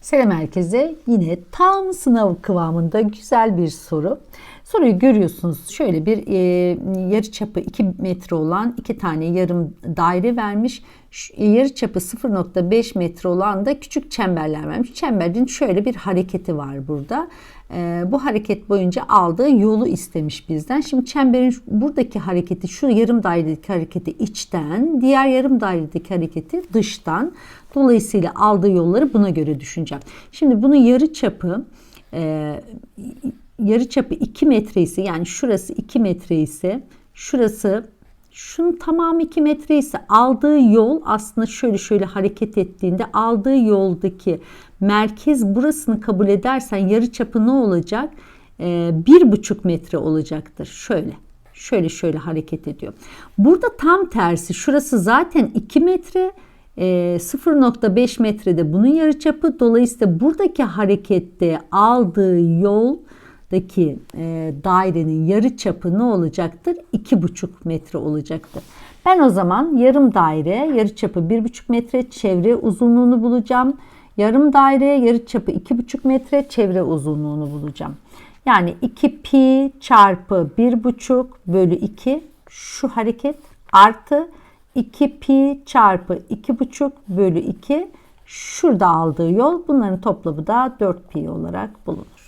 Selam herkese. Yine tam sınav kıvamında güzel bir soru. Soruyu görüyorsunuz. Şöyle bir e, yarı çapı 2 metre olan iki tane yarım daire vermiş. Şu, e, yarı çapı 0.5 metre olan da küçük çemberler vermiş. Çemberin şöyle bir hareketi var burada. E, bu hareket boyunca aldığı yolu istemiş bizden. Şimdi çemberin buradaki hareketi şu yarım dairedeki hareketi içten, diğer yarım dairedeki hareketi dıştan. Dolayısıyla aldığı yolları buna göre düşüneceğim. Şimdi bunun yarı çapı e, yarı çapı 2 metre ise yani şurası 2 metre ise şurası şunun tamamı 2 metre ise aldığı yol aslında şöyle şöyle hareket ettiğinde aldığı yoldaki merkez burasını kabul edersen yarı çapı ne olacak? Ee, bir buçuk metre olacaktır. Şöyle. Şöyle şöyle hareket ediyor. Burada tam tersi. Şurası zaten 2 metre. 0.5 metrede bunun yarıçapı. Dolayısıyla buradaki harekette aldığı yoldaki e, dairenin yarıçapı ne olacaktır? 2,5 metre olacaktır. Ben o zaman yarım daire yarıçapı 1,5 metre çevre uzunluğunu bulacağım. Yarım daire yarıçapı 2,5 metre çevre uzunluğunu bulacağım. Yani 2 pi çarpı 1,5 bölü 2 şu hareket artı 2 pi çarpı 2,5 bölü 2 şurada aldığı yol bunların toplamı da 4 pi olarak bulunur.